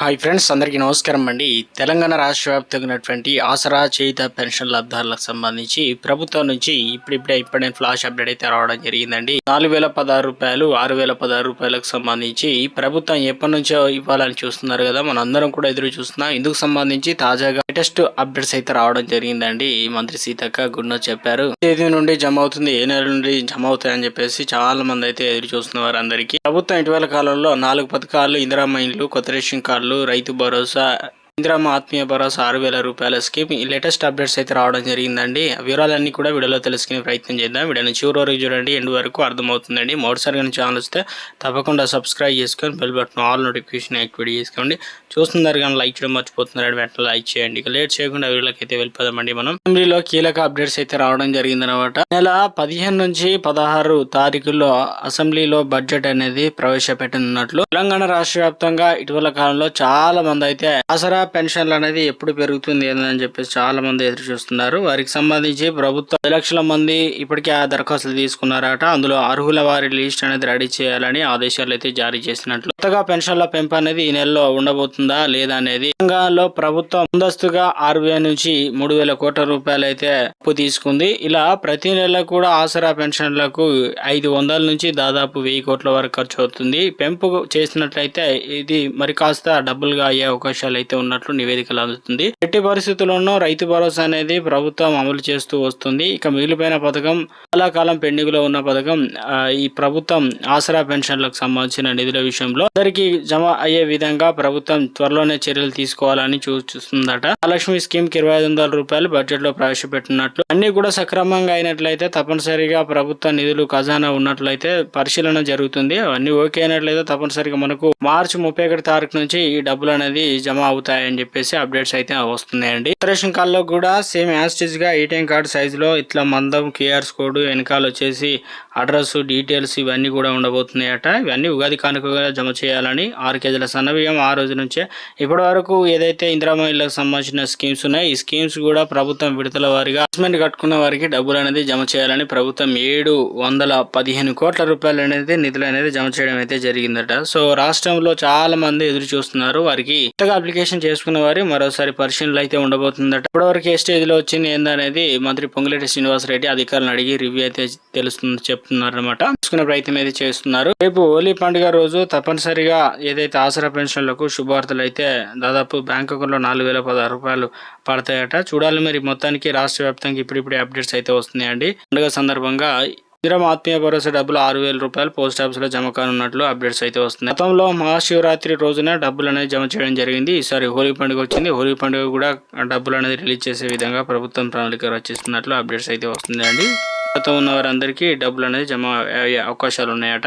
Hi friends అందరికీ నమస్కారం అండి. తెలంగాణ రాష్ట్ర వ్యాప్తంగా ఉన్నటువంటి ఆసరా చేయిత పెన్షన్ లబ్ధారులకు సంబంధించి ప్రభుత్వం నుంచి ఇప్పుడిప్పుడే ఇప్పుడే ఫ్లాష్ అప్డేట్ అయితే రావడం జరిగిందండి. నాలుగు వేల పదహారు రూపాయలు ఆరు వేల పదహారు రూపాయలకు సంబంధించి ప్రభుత్వం ఎప్పటి నుంచో ఇవ్వాలని చూస్తున్నారు కదా మనందరం కూడా ఎదురు చూస్తున్నాం. ఇందుకు సంబంధించి తాజాగా లేటెస్ట్ అప్డేట్స్ అయితే రావడం జరిగిందండి. మంత్రి సీతక్క గుండో చెప్పారు. తేదీ నుండి జమ అవుతుంది. ఏ నెల నుండి జమ అవుతాయని చెప్పేసి చాలా మంది అయితే ఎదురు చూస్తున్న వారందరికీ. ప్రభుత్వం ఇటీవల కాలంలో నాలుగు పథకాలు ఇందిరా ఇండ్లు కొత్త రేషన్ కార్డులు రైతు భరోసా ఇందిరామ్మ ఆత్మీయ భరోసా ఆరు వేల రూపాయల స్కీమ్. ఈ లేటెస్ట్ అప్డేట్స్ అయితే రావడం జరిగిందండి. వివరాలన్నీ కూడా వీడియోలో తెలుసుకునే ప్రయత్నం చేద్దాం. వీడియోని చివరి వరకు చూడండి. ఎండ్ వరకు అర్థమవుతుందండి. మొదటిసారి కానీ ఛానల్ వస్తే తప్పకుండా సబ్స్క్రైబ్ చేసుకొని bell button all notification activate చేసుకోండి. చూస్తున్నారు కానీ లైక్ చేయడం మర్చిపోతున్నారు వెంటనే లైక్ చేయండి. ఇక లేట్ చేయకుండా వీడియోకి అయితే వెళ్ళిపోదామండి మనం. అసెంబ్లీలో కీలక అప్డేట్స్ అయితే రావడం జరిగిందనమాట నెల పదిహేను నుంచి పదహారు తారీఖుల్లో అసెంబ్లీలో బడ్జెట్ అనేది ప్రవేశపెట్టనున్నట్లు తెలంగాణ రాష్ట్ర వ్యాప్తంగా ఇటీవల కాలంలో చాలా మంది అయితే ఆసరా పెన్షన్లు అనేది ఎప్పుడు పెరుగుతుంది అని చెప్పేసి చాలా మంది ఎదురు చూస్తున్నారు. వారికి సంబంధించి ప్రభుత్వం పది లక్షల మంది ఇప్పటికే ఆ దరఖాస్తులు తీసుకున్నారట. అందులో అర్హుల వారి లిస్ట్ అనేది రెడీ చేయాలని ఆదేశాలు అయితే జారీ చేసినట్లు. కొత్తగా పెన్షన్ల పెంపు అనేది ఈ నెలలో ఉండబోతుందా లేదా అనేది తెలంగాణలో ప్రభుత్వం ముందస్తుగా ఆర్బీఐ నుంచి మూడు వేల కోట్ల రూపాయలు అయితే అప్పు తీసుకుంది. ఇలా ప్రతి నెల కూడా ఆసరా పెన్షన్లకు ఐదు వందల నుంచి దాదాపు వెయ్యి కోట్ల వరకు ఖర్చు అవుతుంది. పెంపు చేసినట్లయితే ఇది మరి కాస్త డబ్బులుగా అయ్యే అవకాశాలు అయితే ఉన్నాయి ఉన్నట్లు నివేదికలు అందుతుంది. ఎట్టి పరిస్థితుల్లోనూ రైతు భరోసా అనేది ప్రభుత్వం అమలు చేస్తూ వస్తుంది. ఇక మిగిలిపోయిన పథకం చాలా కాలం పెండింగ్లో ఉన్న పథకం ఈ ప్రభుత్వం ఆసరా పెన్షన్లకు సంబంధించిన నిధుల విషయంలో అందరికీ జమ అయ్యే విధంగా ప్రభుత్వం త్వరలోనే చర్యలు తీసుకోవాలని చూస్తుందట. మహాలక్ష్మి స్కీమ్కి ఇరవై ఐదు వందల రూపాయలు బడ్జెట్లో ప్రవేశపెట్టినట్లు. అన్ని కూడా సక్రమంగా అయినట్లయితే తప్పనిసరిగా ప్రభుత్వ నిధులు ఖజానా ఉన్నట్లయితే పరిశీలన జరుగుతుంది. అవన్నీ ఓకే అయినట్లయితే తప్పనిసరిగా మనకు మార్చి ముప్పై ఒకటి తారీఖు నుంచి ఈ డబ్బులు అనేది జమ అవుతాయి అని చెప్పేసి అప్డేట్స్ అయితే వస్తున్నాయండి. రేషన్ కాల్లో కూడా సేమ్ యాస్టిజ్గా ఏటీఎం కార్డు సైజులో ఇట్లా మందం క్యూఆర్స్ కోడ్ వెనకాల వచ్చేసి అడ్రస్ డీటెయిల్స్ ఇవన్నీ కూడా ఉండబోతున్నాయట. ఇవన్నీ ఉగాది కానుకగా జమ చేయాలని ఆరు కేజీల సన్నబియ్యం ఆ రోజు నుంచే. ఇప్పటి వరకు ఏదైతే ఇందిరామ ఇళ్ళకు సంబంధించిన స్కీమ్స్ ఉన్నాయి ఈ స్కీమ్స్ కూడా ప్రభుత్వం విడతల వారిగా అసెస్మెంట్ కట్టుకున్న వారికి డబ్బులు అనేది జమ చేయాలని ప్రభుత్వం ఏడు వందల పదిహేను కోట్ల రూపాయలు అనేది నిధులు అనేది జమ చేయడం అయితే జరిగిందట. సో రాష్ట్రంలో చాలా మంది ఎదురు చూస్తున్నారు. వారికి కొత్తగా అప్లికేషన్ చేసుకున్న వారి మరోసారి పరిశీలనలు అయితే ఉండబోతుందట. ఇప్పటివరకు ఏ స్టేజ్లో వచ్చింది ఏందనేది మంత్రి పొంగులేటి శ్రీనివాసరెడ్డి అధికారులను అడిగి రివ్యూ అయితే తెలుస్తుంది చెప్తున్నారు అనమాట ప్రయత్నం అయితే చేస్తున్నారు. రేపు హోలీ పండుగ రోజు తప్పనిసరిగా ఏదైతే ఆసరా పెన్షన్లకు శుభవార్తలు అయితే దాదాపు బ్యాంక్ అకౌంట్లో నాలుగు వేల పదహారు రూపాయలు పడతాయట. చూడాలి మరి మొత్తానికి రాష్ట్ర వ్యాప్తంగా ఇప్పుడిప్పుడే అప్డేట్స్ అయితే వస్తున్నాయండి. పండుగ సందర్భంగా ఇందిరం ఆత్మీయ భరోసా డబ్బులు ఆరు వేల రూపాయలు పోస్ట్ ఆఫీస్లో జమ కానున్నట్లు అప్డేట్స్ అయితే వస్తున్నాయి. గతంలో మహాశివరాత్రి రోజున డబ్బులు అనేది జమ చేయడం జరిగింది. ఈసారి హోలీ పండుగ వచ్చింది. హోలీ పండుగ కూడా డబ్బులు అనేది రిలీజ్ చేసే విధంగా ప్రభుత్వం ప్రణాళిక రచిస్తున్నట్లు అప్డేట్స్ అయితే వస్తుందండి గతం ఉన్న వారందరికీ డబ్బులు అనేది జమ అయ్యే అవకాశాలు ఉన్నాయట.